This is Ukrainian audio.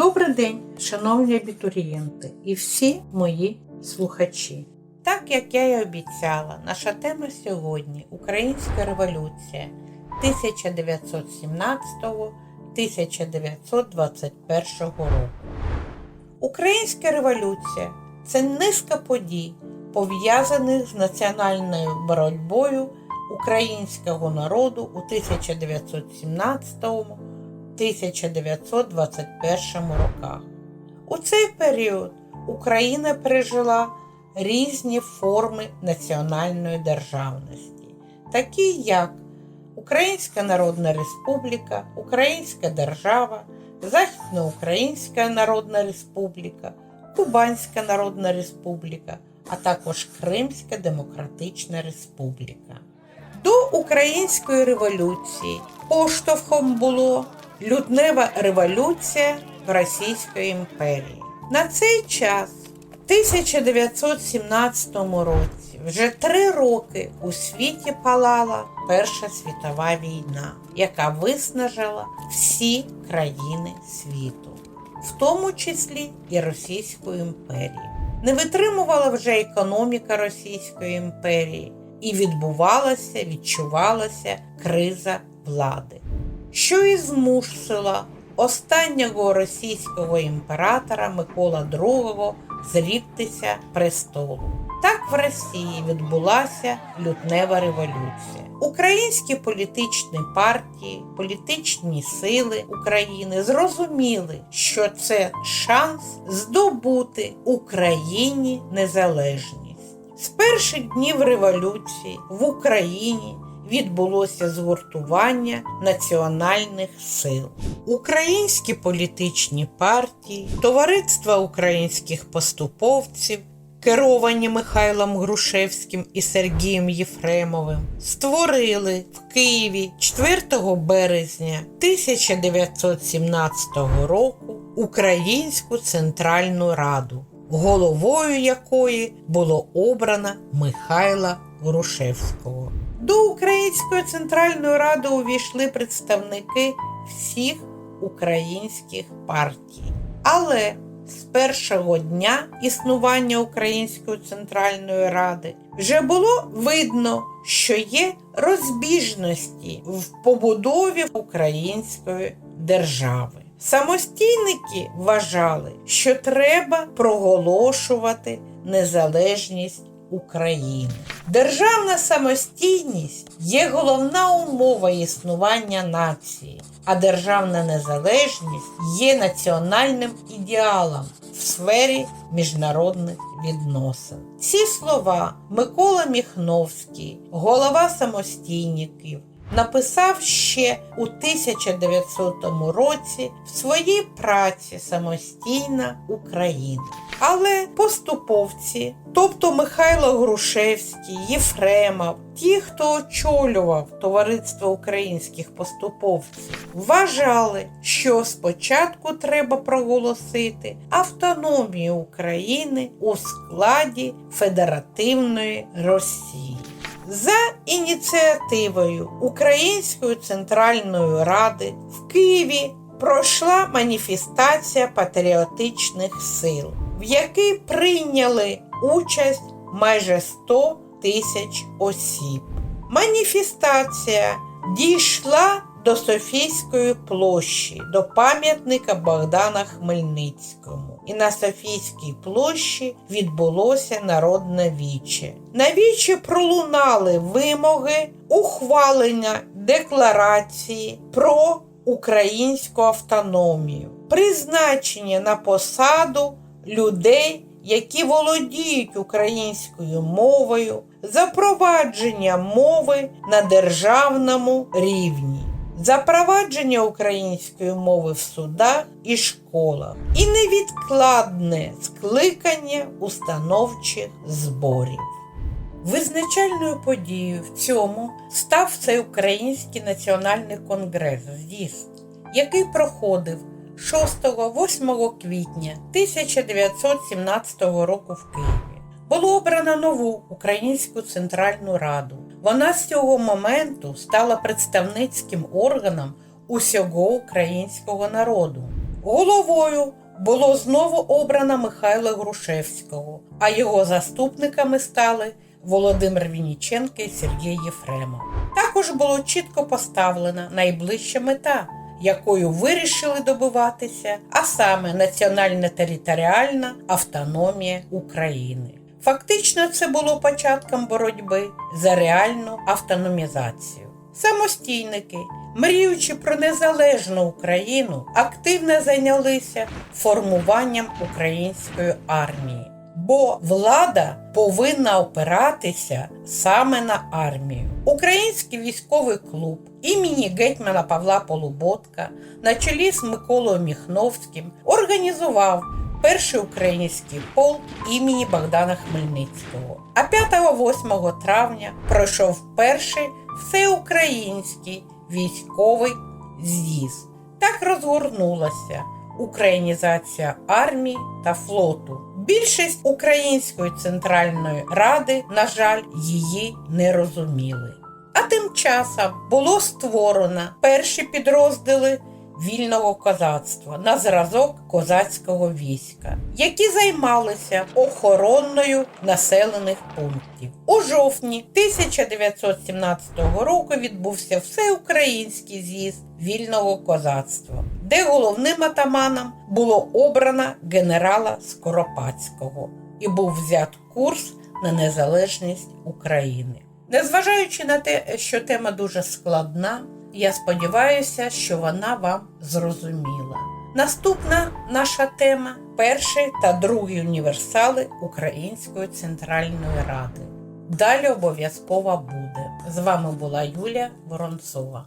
Добрий день, шановні абітурієнти і всі мої слухачі. Так як я і обіцяла, наша тема сьогодні Українська революція 1917-1921 року. Українська революція це низка подій, пов'язаних з національною боротьбою українського народу у 1917 1921 роках. У цей період Україна пережила різні форми національної державності, такі як Українська Народна Республіка, Українська Держава, Західноукраїнська Народна Республіка, Кубанська Народна Республіка, а також Кримська Демократична Республіка. До Української революції поштовхом було лютнева революція в Російської імперії. На цей час, в 1917 році, вже три роки у світі палала Перша світова війна, яка виснажила всі країни світу, в тому числі і Російську імперію. Не витримувала вже економіка Російської імперії і відбувалася, відчувалася криза влади, що і змусила останнього російського імператора Микола II зріктися престолу. Так в Росії відбулася лютнева революція. Українські політичні партії, політичні сили України зрозуміли, що це шанс здобути Україні незалежність. З перших днів революції в Україні відбулося згуртування національних сил. Українські політичні партії, товариства українських поступовців, керовані Михайлом Грушевським і Сергієм Єфремовим, створили в Києві 4 березня 1917 року Українську Центральну Раду, головою якої було обрано Михайла Грушевського. До Української Центральної Ради увійшли представники всіх українських партій. Але з першого дня існування Української Центральної Ради вже було видно, що є розбіжності в побудові української держави. Самостійники вважали, що треба проголошувати незалежність України. Державна самостійність є головна умова існування нації, а державна незалежність є національним ідеалом в сфері міжнародних відносин. Ці слова Микола Міхновський, голова самостійників, написав ще у 1900 році в своїй праці Самостійна Україна. Але поступовці, тобто Михайло Грушевський, Єфремов, ті, хто очолював товариство українських поступовців, вважали, що спочатку треба проголосити автономію України у складі Федеративної Росії. За ініціативою Української Центральної Ради в Києві пройшла маніфестація патріотичних сил, в якій прийняли участь майже 100 тисяч осіб. Маніфестація дійшла до Софійської площі, до пам'ятника Богдана Хмельницькому. І на Софійській площі відбулося народне віче. На вічі пролунали вимоги ухвалення декларації про українську автономію, призначення на посаду людей, які володіють українською мовою, запровадження мови на державному рівні, запровадження української мови в судах і школах і невідкладне скликання установчих зборів. Визначальною подією в цьому став Всеукраїнський національний конгрес з'їзд, який проходив 6-8 квітня 1917 року в Києві. Було обрано нову Українську Центральну Раду. Вона з цього моменту стала представницьким органом усього українського народу. Головою було знову обрано Михайла Грушевського, а його заступниками стали Володимир Вінніченко і Сергій Єфремов. Також було чітко поставлена найближча мета, якою вирішили добиватися, а саме національно-територіальна автономія України. Фактично, це було початком боротьби за реальну автономізацію. Самостійники, мріючи про незалежну Україну, активно зайнялися формуванням української армії. Бо влада повинна опиратися саме на армію. Український військовий клуб імені гетьмана Павла Полуботка на чолі з Миколою Міхновським організував перший український полк імені Богдана Хмельницького. А 5-8 травня пройшов перший всеукраїнський військовий з'їзд. Так розгорнулася українізація армії та флоту. Більшість Української центральної ради, на жаль, її не розуміли. А тим часом було створено перші підрозділи вільного козацтва на зразок козацького війська, які займалися охороною населених пунктів. У жовтні 1917 року відбувся всеукраїнський з'їзд вільного козацтва, де головним атаманом було обрано генерала Скоропадського і був взят курс на незалежність України. Незважаючи на те, що тема дуже складна, я сподіваюся, що вона вам зрозуміла. Наступна наша тема перший та другий універсали Української центральної ради. Далі обов'язково буде. З вами була Юлія Воронцова.